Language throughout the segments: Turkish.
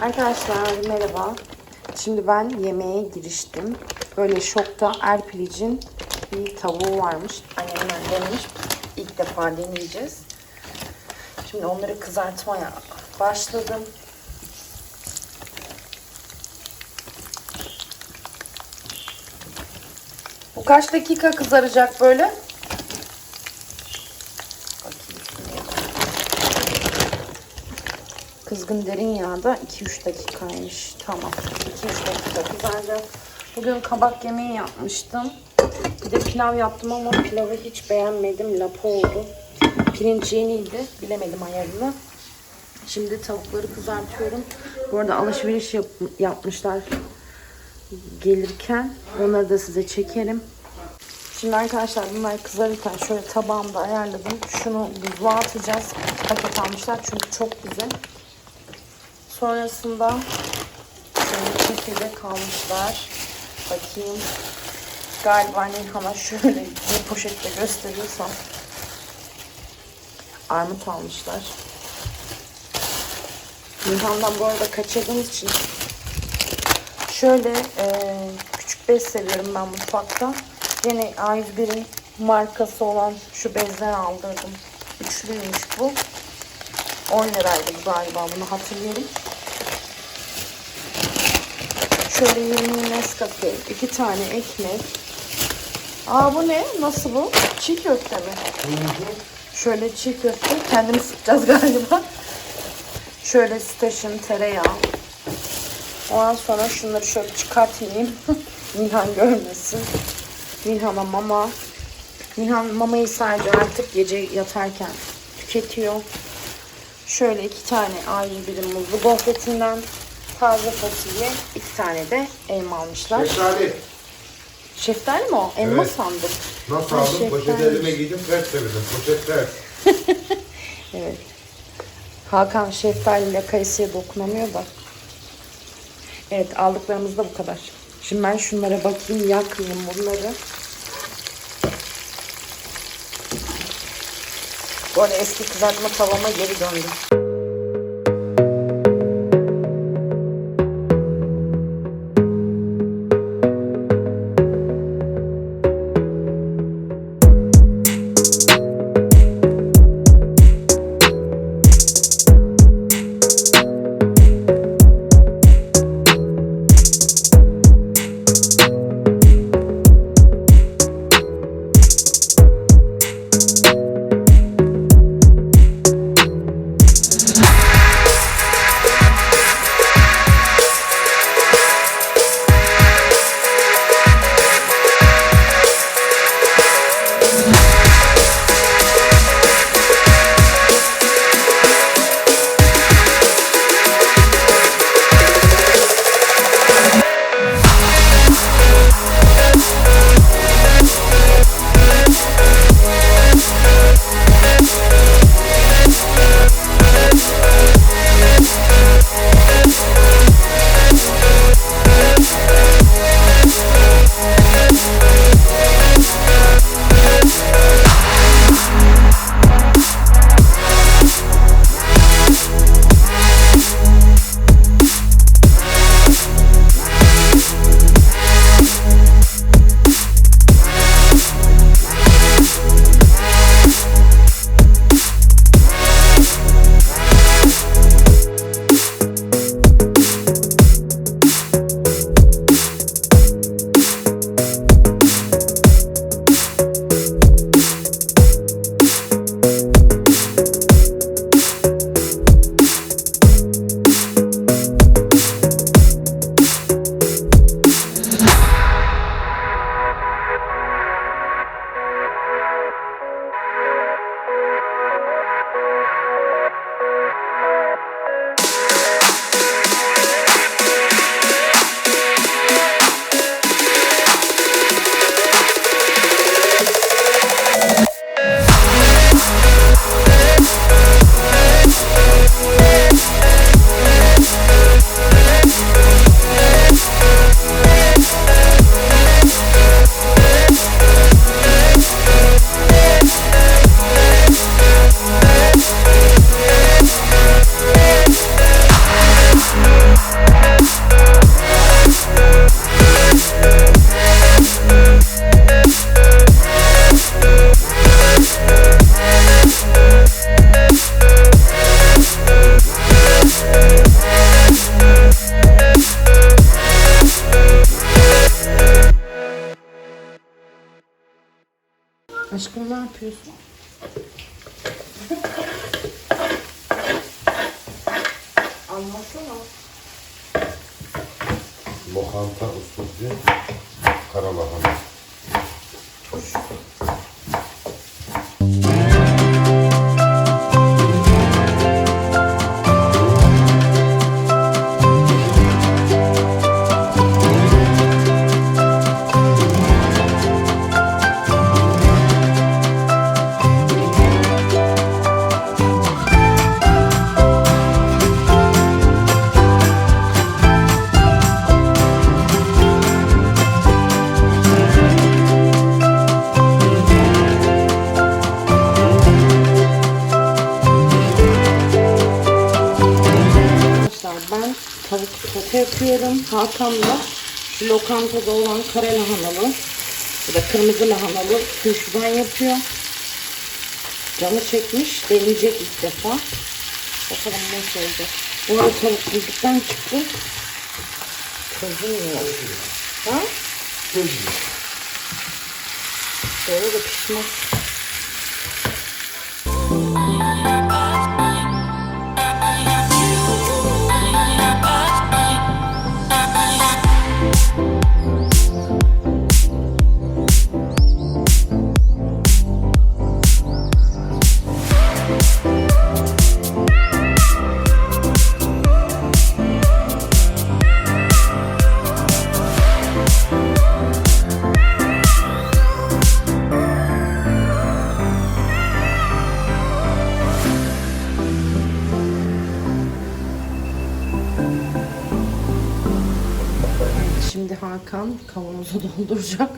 Arkadaşlar merhaba. Şimdi ben yemeğe giriştim. Böyle şokta Erpilic'in bir tavuğu varmış. Annemden denemiş. İlk defa deneyeceğiz. Şimdi onları kızartmaya başladım. Bu kaç dakika kızaracak böyle? Bakayım şuraya. Kızgın derin yağda 2-3 dakikaymış. Tamam. 2-3 dakika kızaracak. Bugün kabak yemeği yapmıştım. Bir de pilav yaptım ama pilavı hiç beğenmedim. Lapa oldu. Pirinç yeniydi. Bilemedim ayarını. Şimdi tavukları kızartıyorum. Bu arada alışveriş yap- yapmışlar gelirken. Onları da size çekerim. Şimdi arkadaşlar bunlar kızarırken şöyle tabağımda ayarladım. Şunu buzluğa atacağız. Paket almışlar çünkü çok güzel. Sonrasında şöyle çekirdek almışlar. Bakayım. Galiba Nilhan'a şöyle bir poşette gösteriyorsam. Armut almışlar. Nilhan'dan bu arada kaçırdığımız için şöyle e, küçük bez seviyorum ben mutfakta. Yine A101'in markası olan şu bezden aldırdım. Üçlüymüş bu. 10 liraydı galiba bunu hatırlıyorum. Şöyle 20 Nescafe, iki tane ekmek. Aa bu ne? Nasıl bu? Çiğ köfte mi? Şöyle çiğ köfte. Kendimiz sıkacağız galiba. Şöyle station tereyağı. Ondan sonra şunları şöyle çıkartayım. Nilhan görmesin. Nilhan'a mama. Nilhan mamayı sadece artık gece yatarken tüketiyor. Şöyle iki tane A101'in muzlu gofretinden taze fasulye, iki tane de elma almışlar. Şeftali. Şeftali mi o? Elma Evet. sandım. Nasıl Ha, aldım? Poşet şeftali. elime giydim ters çevirdim. Poşet ters. Evet. Hakan şeftaliyle kayısıya dokunamıyor da. Evet aldıklarımız da bu kadar. Şimdi ben şunlara bakayım yakmayayım bunları. Bu arada eski kızartma tavama geri döndüm. ne yapıyorsun? Yapıyorum. Hakan'la şu lokantada olan kare lahanalı ya da kırmızı lahanalı turşudan yapıyor. Canı çekmiş. Deneyecek ilk defa. Bakalım nasıl olacak. Bu arada tavuk buzluktan çıktı. Çözülmüyor. Ha? Böyle de pişmez. Hakan kavanoza dolduracak.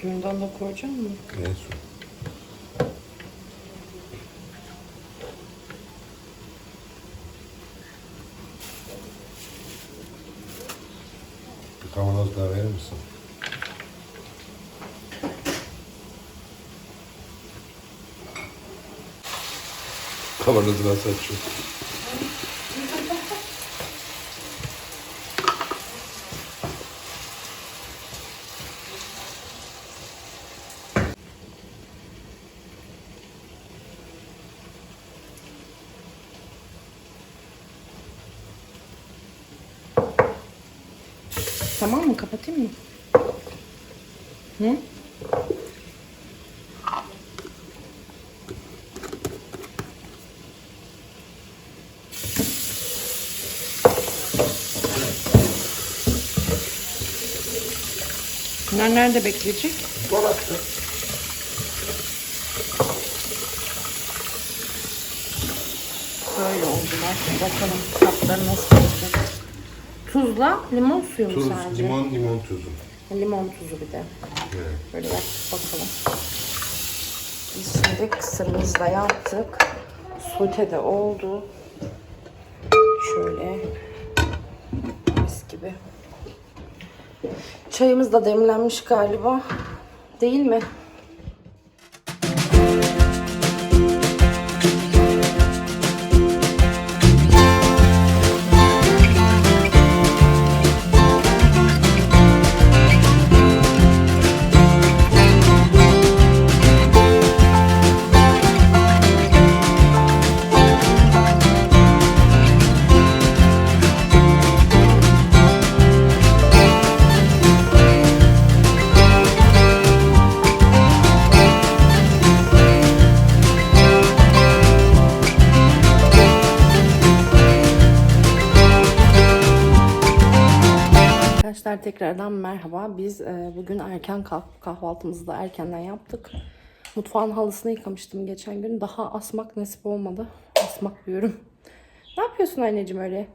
Suyundan da koyacak mı? Ne su? Kavanoz daha verir misin? Kavanozu nasıl açıyor? Kapatayım mı? Hı? Bunlar nerede bekleyecek? Dolapta. Böyle oldular. Bakalım tatları nasıl olacak. Tuzla limon suyu mu Tuz, sadece? limon, limon tuzu. Limon tuzu bir de. Evet. Böyle yap bakalım. Biz şimdi kısırımızı da yaptık. Sote de oldu. Şöyle mis gibi. Çayımız da demlenmiş galiba. Değil mi? Arkadaşlar tekrardan merhaba. Biz e, bugün erken kalk kahvaltımızı da erkenden yaptık. Mutfağın halısını yıkamıştım geçen gün. Daha asmak nasip olmadı. Asmak diyorum. Ne yapıyorsun anneciğim öyle?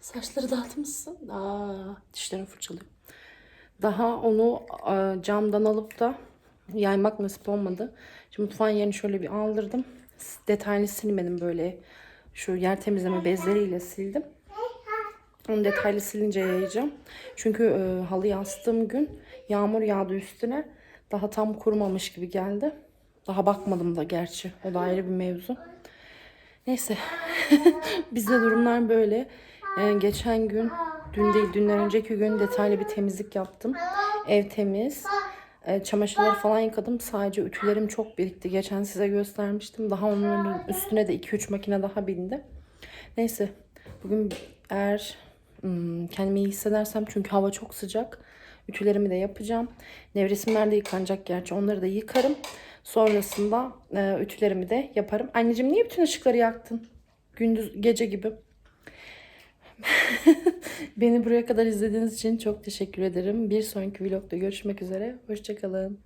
Saçları dağıtmışsın. Aa, dişlerini fırçalıyor. Daha onu e, camdan alıp da yaymak nasip olmadı. Şimdi mutfağın yerini şöyle bir aldırdım. Detaylı silmedim böyle şu yer temizleme bezleriyle sildim. Onu detaylı silince yayacağım. Çünkü e, halı yastığım gün yağmur yağdı üstüne. Daha tam kurumamış gibi geldi. Daha bakmadım da gerçi. O da ayrı bir mevzu. Neyse. Bizde durumlar böyle. E, geçen gün, dün değil dünden önceki gün detaylı bir temizlik yaptım. Ev temiz. E, çamaşırları falan yıkadım. Sadece ütülerim çok birikti. Geçen size göstermiştim. Daha onların üstüne de 2-3 makine daha bindi. Neyse. Bugün eğer hmm, kendimi iyi hissedersem çünkü hava çok sıcak. Ütülerimi de yapacağım. Nevresimler de yıkanacak gerçi. Onları da yıkarım. Sonrasında e, ütülerimi de yaparım. Anneciğim niye bütün ışıkları yaktın? Gündüz gece gibi. Beni buraya kadar izlediğiniz için çok teşekkür ederim. Bir sonraki vlogda görüşmek üzere. Hoşçakalın.